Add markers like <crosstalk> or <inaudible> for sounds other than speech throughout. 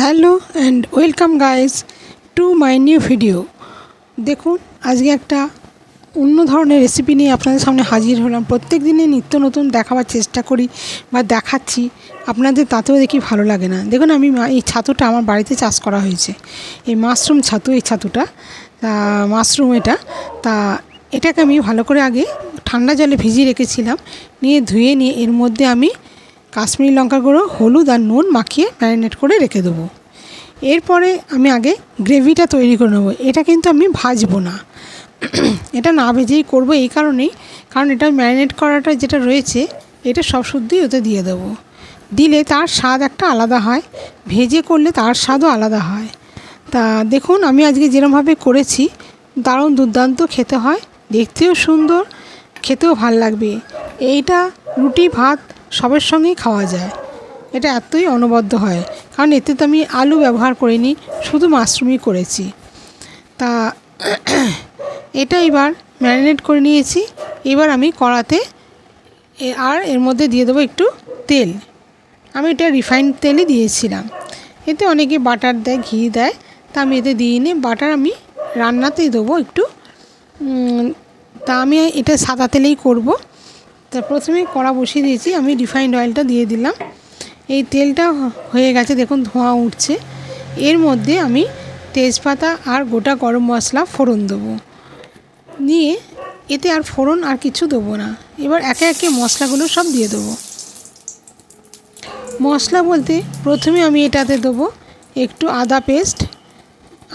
Hello and welcome guys to my new video. দেখুন, আজকে একটা অন্য ধরনের রেসিপি নিয়ে আপনাদের সামনে হাজির হলাম। প্রত্যেক দিনে নিত্য নতুন দেখাবার চেষ্টা করি বা দেখাচ্ছি। আপনাদের তাতেও দেখি ভালো লাগে না। দেখুন, আমি এই ছাতুটা আমার বাড়িতে চাষ করা হয়েছে। এই মাশরুম ছাতু, এই ছাতুটা, তা মাশরুম এটা। তা এটাকে আমি ভালো করে আগে ঠান্ডা জলে ভিজিয়ে রেখেছিলাম। নিয়ে ধুয়ে নিয়ে এর মধ্যে আমি কাশ্মীরি লঙ্কা গুঁড়ো, হলুদ আর নুন মাখিয়ে ম্যারিনেট করে রেখে দেবো। এরপরে আমি আগে গ্রেভিটা তৈরি করে নেব। এটা কিন্তু আমি ভাজবো না। এটা না ভেজেই করব এই কারণেই। কারণ এটা ম্যারিনেট করাটা যেটা রয়েছে, এটা সব শুদ্ধই ওতে দিয়ে দেবো। দিলে তার স্বাদ একটা আলাদা হয়। ভেজে করলে তার স্বাদও আলাদা হয়। তা দেখুন, আমি আজকে যেরমভাবে করেছি, দারুণ দুর্দান্ত খেতে হয়। দেখতেও সুন্দর, খেতেও ভালো লাগবে। এইটা রুটি, ভাত সবের সঙ্গেই খাওয়া যায়। এটা এতই অনবদ্য হয়, কারণ এতে তো আমি আলু ব্যবহার করিনি, শুধু মাশরুমই করেছি। তা <clears throat> এটা এবার ম্যারিনেট করে নিয়েছি, এবার আমি কড়াতে আর এর মধ্যে দিয়ে দেবো একটু তেল। আমি এটা রিফাইন্ড তেলই দিয়েছিলাম। এতে অনেকে বাটার দেয়, ঘি দেয়, তা আমি এতে দিইনি। বাটার আমি রান্নাতেই দেবো একটু। তা আমি এটা সাদা তেলেই করব। তা প্রথমে কড়া বসিয়ে দিয়েছি, আমি রিফাইন্ড অয়েলটা দিয়ে দিলাম। এই তেলটা হয়ে গেছে, দেখুন ধোঁয়া উঠছে। এর মধ্যে আমি তেজপাতা আর গোটা গরম মশলা ফোড়ন দেবো। নিয়ে এতে আর ফোড়ন আর কিছু দেবো না। এবার একে একে মশলাগুলো সব দিয়ে দেবো। মশলা বলতে প্রথমে আমি এটাতে দেবো একটু আদা পেস্ট।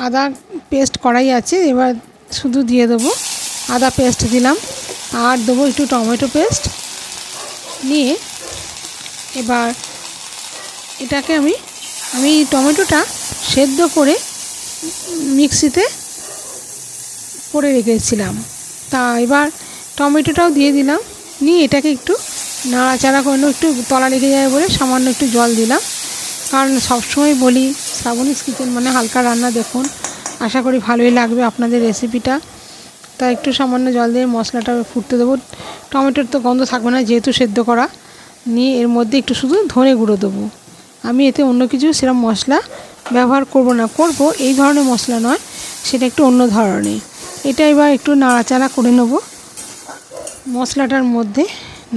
আদা পেস্ট করাই আছে, এবার শুধু দিয়ে দেবো আদা পেস্ট দিলাম। আর দেবো একটু টমেটো পেস্ট নিয়ে এবার এটাকে আমি আমি টমেটোটা সেদ্ধ করে মিক্সিতে করে রেখেছিলাম। তা এবার টমেটোটাও দিয়ে দিলাম। নিয়ে এটাকে একটু নাড়াচাড়া করে একটু তলা লেগে যায় বলে সামান্য একটু জল দিলাম। কারণ সবসময় বলি শ্রাবণীস কিচেন মানে হালকা রান্না দেখুন। আশা করি ভালোই লাগবে আপনাদের রেসিপিটা তা একটু সামান্য জল দিয়ে মশলাটা ফুটতে দেবো। টমেটোর তো গন্ধ থাকবে না, যেহেতু সেদ্ধ করা। নিয়ে এর মধ্যে একটু শুধু ধনে গুঁড়ো দেবো। আমি এতে অন্য কিছু সেরকম মশলা ব্যবহার করব না, করব এই ধরনের মশলা নয়, সেটা একটু অন্য ধরনের। এটা এবার একটু নাড়াচাড়া করে নেব। মশলাটার মধ্যে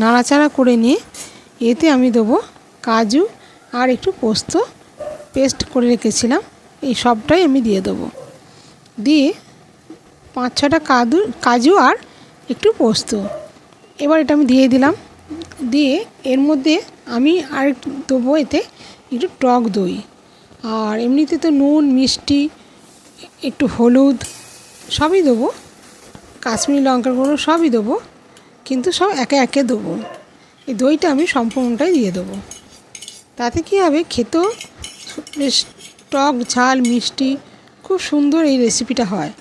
নাড়াচাড়া করে নিয়ে এতে আমি দেবো কাজু আর একটু পোস্ত। পেস্ট করে রেখেছিলাম, এই সবটাই আমি দিয়ে দেবো। দিয়ে পাঁচ ছটা কাদু, কাজু আর একটু পোস্ত। এবার এটা আমি দিয়ে দিলাম। দিয়ে এর মধ্যে আমি আর দেবো এতে একটু টক দই। আর এমনিতে তো নুন, মিষ্টি, একটু হলুদ সবই দেবো। কাশ্মীরি লঙ্কার গুঁড়ো সবই দেবো। কিন্তু সব একে একে দেবো। এই দইটা আমি সম্পূর্ণটাই দিয়ে দেবো। তাতে কী হবে, খেতেও বেশ টক, ঝাল, মিষ্টি, খুব সুন্দর এই রেসিপিটা হয়।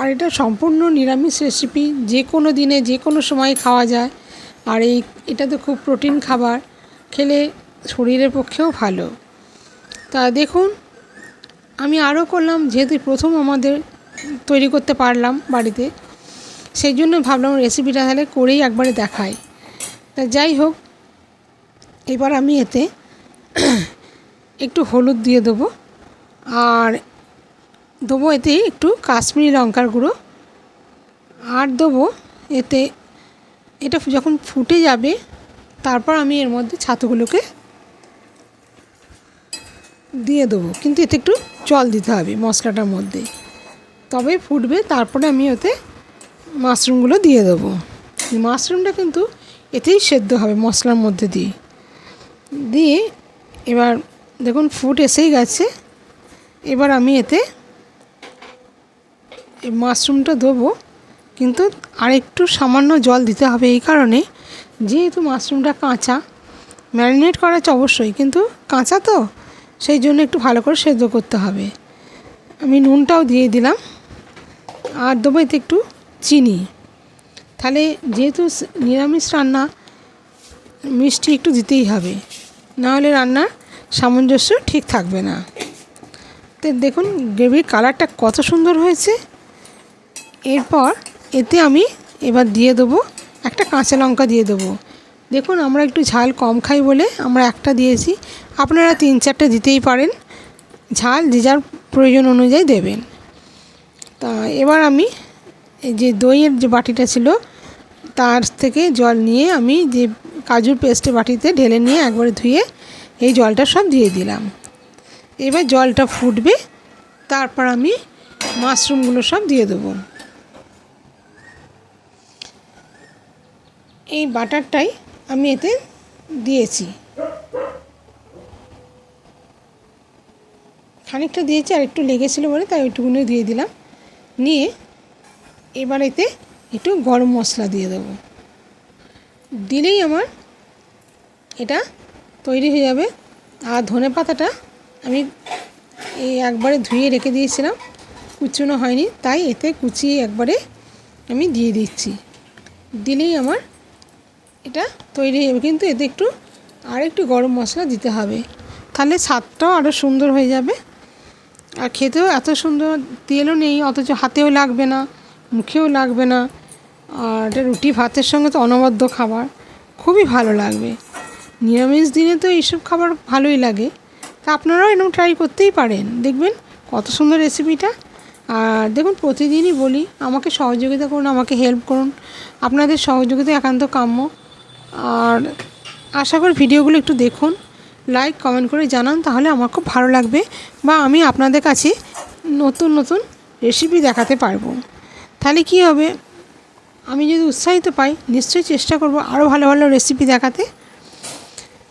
আর এটা সম্পূর্ণ নিরামিষ রেসিপি যে কোনো দিনে, যে কোনো সময় খাওয়া যায়। আর এই, এটা তো খুব প্রোটিন খাবার, খেলে শরীরের পক্ষেও ভালো। তা দেখুন, আমি আরও করলাম, যেহেতু প্রথম আমাদের তৈরি করতে পারলাম বাড়িতে, সেই জন্য ভাবলাম রেসিপিটা তাহলে করেই একবারে দেখাই। তা যাই হোক, এবার আমি এতে একটু হলুদ দিয়ে দেবো। আর দেবো এতে একটু কাশ্মীরি লঙ্কার গুঁড়ো। আর দেবো এতে, এটা যখন ফুটে যাবে, তারপর আমি এর মধ্যে ছাতুগুলোকে দিয়ে দেবো। কিন্তু এতে একটু জল দিতে হবে মশলাটার মধ্যে। তবে ফুটবে, তারপরে আমি ওতে মাশরুমগুলো দিয়ে দেবো। মাশরুমটা কিন্তু এতেই সেদ্ধ হবে মশলার মধ্যে দিয়ে। দিয়ে এবার দেখুন ফুট এসেই গেছে। এবার আমি এতে এই মাশরুমটা দেবো কিন্তু আরেকটু সামান্য জল দিতে হবে এই কারণে। যেহেতু মাশরুমটা কাঁচা, ম্যারিনেট করা আছে অবশ্যই, কিন্তু কাঁচা তো, সেই জন্য একটু ভালো করে সেদ্ধ করতে হবে। আমি নুনটাও দিয়ে দিলাম, আর দেবো এতে একটু চিনি। তাহলে যেহেতু নিরামিষ রান্না, মিষ্টি একটু দিতেই হবে নাহলে রান্নার সামঞ্জস্য ঠিক থাকবে না। তো দেখুন, গ্রেভির কালারটা কত সুন্দর হয়েছে। এরপর এতে আমি এবার দিয়ে দেবো একটা কাঁচা লঙ্কা দিয়ে দেবো। দেখুন, আমরা একটু ঝাল কম খাই বলে আমরা একটা দিয়েছি। আপনারা তিন চারটে দিতেই পারেন। ঝাল যে যার প্রয়োজন অনুযায়ী দেবেন। তা এবার আমি এই যে দইয়ের যে বাটিটা ছিল, তার থেকে জল নিয়ে আমি যে কাজুর পেস্টে বাটিতে ঢেলে নিয়ে একবারে ধুয়ে এই জলটা সব দিয়ে দিলাম। এবার জলটা ফুটবে, তারপর আমি মাশরুমগুলো সব দিয়ে দেবো। এই বাটারটাই আমি এতে দিয়েছি। খানিকটা দিয়েছি আর একটু লেগেছিলো বলে তাই ওইটুকুনি দিয়ে দিলাম। নিয়ে এবার এতে একটু গরম মশলা দিয়ে দেবো। দিলেই আমার এটা তৈরি হয়ে যাবে। আর ধনে পাতাটা আমি এই একবারে ধুয়ে রেখে দিয়েছিলাম, কুচনো হয়নি, তাই এতে কুচিয়ে একবারে আমি দিয়ে দিচ্ছি। দিলেই আমার এটা তৈরি হবে কিন্তু এতে একটু আর একটু গরম মশলা দিতে হবে। তাহলে স্বাদটাও আরও সুন্দর হয়ে যাবে। আর খেতেও এত সুন্দর তেলও নেই, অথচ হাতেও লাগবে না, মুখেও লাগবে না। আর এটা রুটি ভাতের সঙ্গে তো অনবদ্য খাবার, খুবই ভালো লাগবে। নিরামিষ দিনে তো এইসব খাবার ভালোই লাগে। তা আপনারাও এরকম ট্রাই করতেই পারেন। দেখবেন কত সুন্দর রেসিপিটা আর দেখুন, প্রতিদিনই বলি, আমাকে সহযোগিতা করুন, আমাকে হেল্প করুন। আপনাদের সহযোগিতা একান্ত কাম্য। আর আশা করি ভিডিওগুলো একটু দেখুন লাইক কমেন্ট করে জানান, তাহলে আমার খুব ভালো লাগবে বা আমি আপনাদের কাছে নতুন নতুন রেসিপি দেখাতে পারব। তাহলে কী হবে? আমি যদি উৎসাহিত পাই, নিশ্চয়ই চেষ্টা করব আরও ভালো ভালো রেসিপি দেখাতে।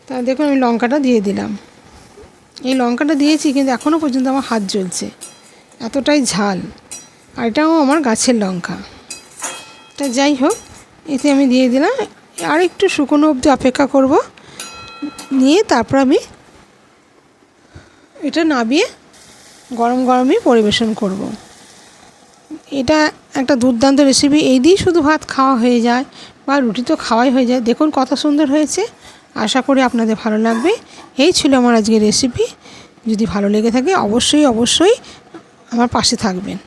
তা দেখুন, আমি লঙ্কাটা দিয়ে দিলাম। এই লঙ্কাটা দিয়েছি, কিন্তু এখনও পর্যন্ত আমার হাত জ্বলছে। এতটাই ঝাল। আর এটাও আমার গাছের লঙ্কা। তা যাই হোক, এতে আমি দিয়ে দিলাম আর একটু শুকনো অবধি অপেক্ষা করব। নিয়ে তারপর আমি এটা নাবিয়ে গরম গরমই পরিবেশন করব। এটা একটা দুর্দান্ত রেসিপি এই দিয়েই শুধু ভাত খাওয়া হয়ে যায় বা রুটি তো খাওয়াই হয়ে যায়। দেখুন কত সুন্দর হয়েছে। আশা করি আপনাদের ভালো লাগবে। এই ছিল আমার আজকের রেসিপি যদি ভালো লেগে থাকে, অবশ্যই অবশ্যই আমার পাশে থাকবেন।